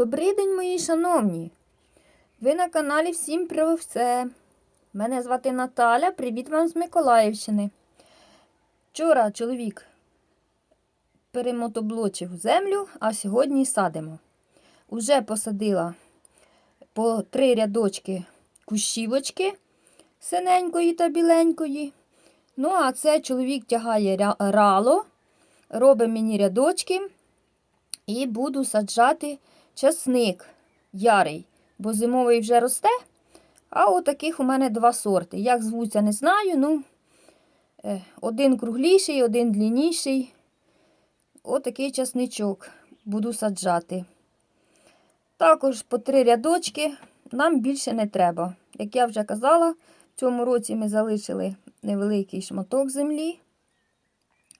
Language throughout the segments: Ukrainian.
Добрий день, мої шановні! Ви на каналі Всім про все. Мене звати Наталя. Привіт вам з Миколаївщини. Вчора чоловік перемотоблочив землю, а сьогодні садимо. Уже посадила по три рядочки кущівочки синенької та біленької. Ну, а це чоловік тягає рало, робить мені рядочки і буду саджати часник ярий, бо зимовий вже росте. А отаких у мене два сорти. Як звуться, не знаю. Ну, е, один кругліший, один длинніший. Отакий часничок буду саджати. Також по три рядочки нам більше не треба. Як я вже казала, в цьому році ми залишили невеликий шматок землі,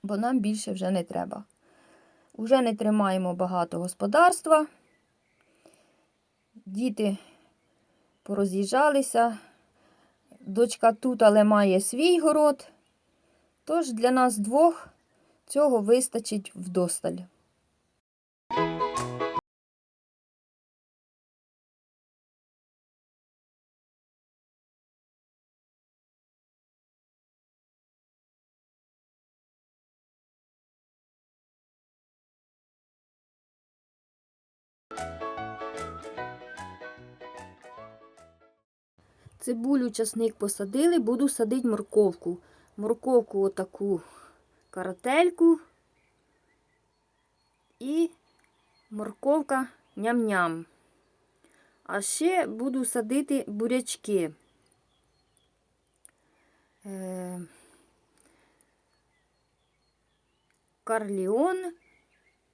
бо нам більше вже не треба. Уже не тримаємо багато господарства. Діти пороз'їжджалися. Дочка тут, але має свій город. Тож для нас двох цього вистачить вдосталь. Цибулю, часник посадили, буду садити морковку. Морковку отаку карательку. І морковка ням-ням. А ще буду садити бурячки. Е, Карліон,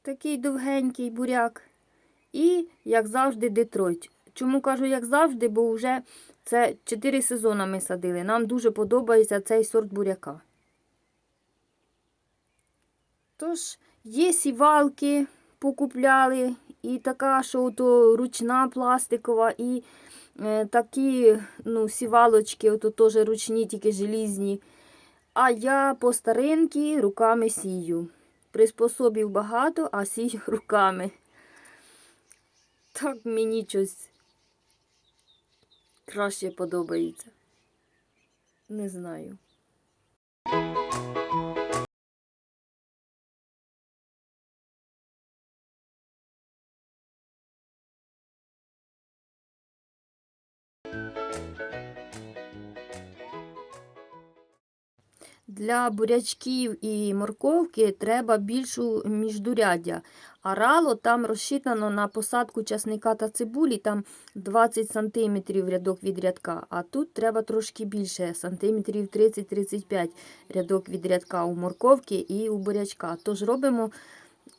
такий довгенький буряк. І, як завжди, Детройт. Чому кажу, як завжди, бо вже це 4 сезони ми садили. Нам дуже подобається цей сорт буряка. Тож, є сівалки, покупляли, і така, що то ручна пластикова, і е, такі ну, сівалочки, ото теж ручні, тільки желізні. А я по старинки руками сію. Приспособів багато, а сію руками. Так мені щось краще подобається. Не знаю. Для бурячків і морковки треба більшу міждуряддя. А рало там розчитано на посадку часника та цибулі, там 20 см рядок від рядка. А тут треба трошки більше, сантиметрів 30-35 рядок від рядка у морковки і у бурячка. Тож робимо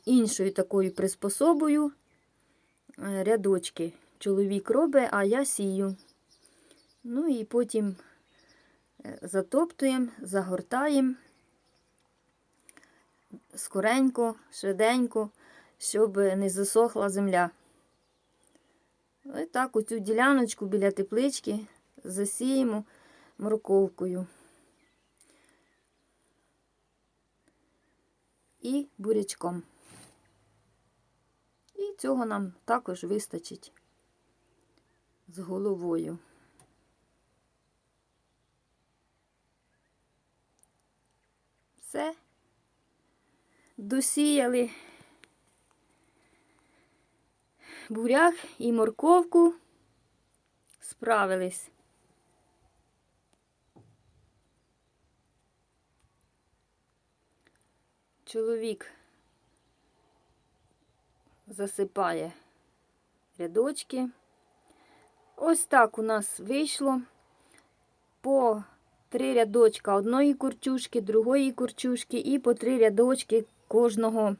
іншою такою приспособою е, рядочки. Чоловік робить, а я сію. Ну і потім затоптуємо, загортаємо скоренько, швиденько, щоб не засохла земля. Ось так оцю діляночку біля теплички засіємо морковкою. І бурячком. І цього нам також вистачить з головою. Все. Досіяли буряк і морковку. Справились. Чоловік засипає рядочки. Ось так у нас вийшло по три рядочка одної курчушки, другої курчушки і по три рядочки кожного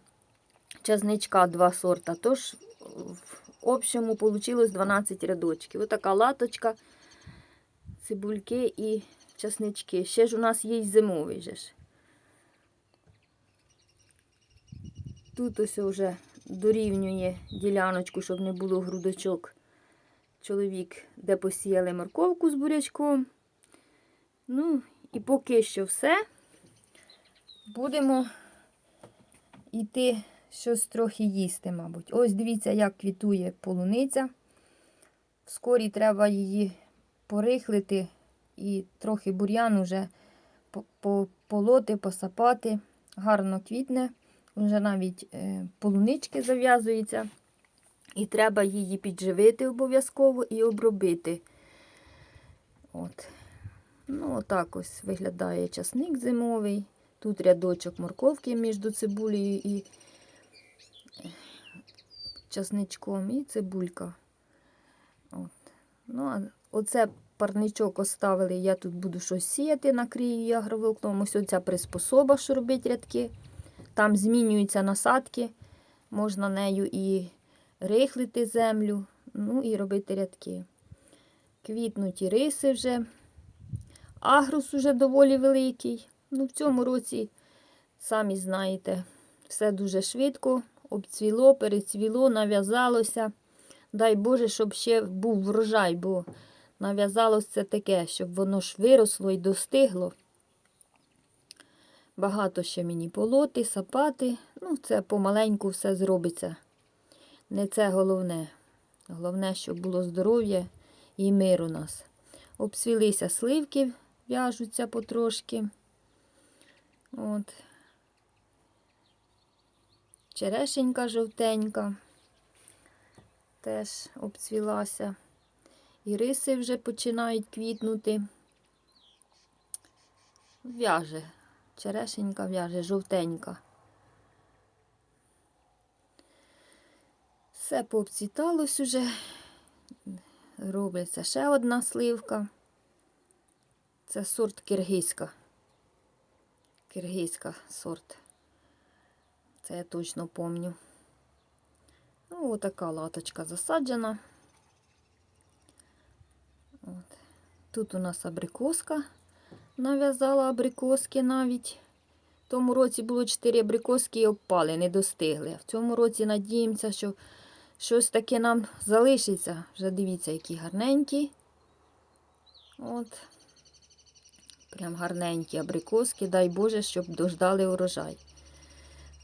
часничка два сорта. Тож в общому вийшло 12 рядочків. Ось така латочка, цибульки і часнички. Ще ж у нас є й зимовий же ж. Тут ось вже дорівнює діляночку, щоб не було грудочок. Чоловік, де посіяли морковку з бурячком. Ну, і поки що все. Будемо йти щось трохи їсти, мабуть. Ось дивіться, як квітує полуниця. Вскорі треба її порихлити і трохи бур'ян уже по- по- посапати. Гарно квітне. Вже навіть е, полунички зав'язуються. І треба її підживити обов'язково і обробити. От. Ну, отак ось виглядає часник зимовий. Тут рядочок морковки між цибулею і часничком, і цибулька. От. Ну, а оце парничок оставили, я тут буду щось сіяти, накрию її агроволокном. Ось оця приспособа, що робить рядки. Там змінюються насадки, можна нею і рихлити землю, ну і робити рядки. Квітнуті риси вже. Агрус уже доволі великий. Ну, в цьому році, самі знаєте, все дуже швидко обцвіло, перецвіло, нав'язалося. Дай Боже, щоб ще був врожай, бо нав'язалось це таке, щоб воно ж виросло і достигло. Багато ще мені полоти, сапати. Ну, це помаленьку все зробиться. Не це головне. Головне, щоб було здоров'я і мир у нас. Обсвілися сливки, в'яжуться потрошки. От. Черешенька жовтенька теж обцвілася. І риси вже починають квітнути. В'яже. Черешенька в'яже, жовтенька. Все пообцвіталось уже. Робиться ще одна сливка. Це сорт киргизька. Киргизька сорт. Це я точно помню. Ну, отака латочка засаджена. От. Тут у нас абрикоска. Нав'язала абрикоски навіть. В тому році було 4 абрикоски і обпали, не достигли. В цьому році надіємося, що щось таке нам залишиться. Вже дивіться, які гарненькі. От. Прям гарненькі абрикоски. Дай Боже, щоб дождали урожай.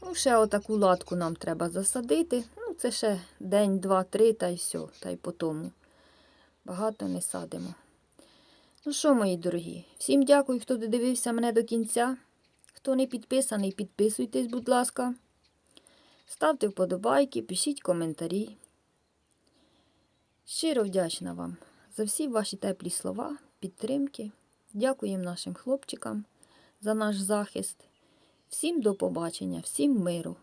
Ну, ще отаку латку нам треба засадити. Ну, це ще день, два, три, та й все, та й по тому. Багато не садимо. Ну що, мої дорогі, всім дякую, хто додивився мене до кінця. Хто не підписаний, підписуйтесь, будь ласка. Ставте вподобайки, пишіть коментарі. Щиро вдячна вам за всі ваші теплі слова, підтримки. Дякуємо нашим хлопчикам за наш захист. Всім до побачення, всім миру.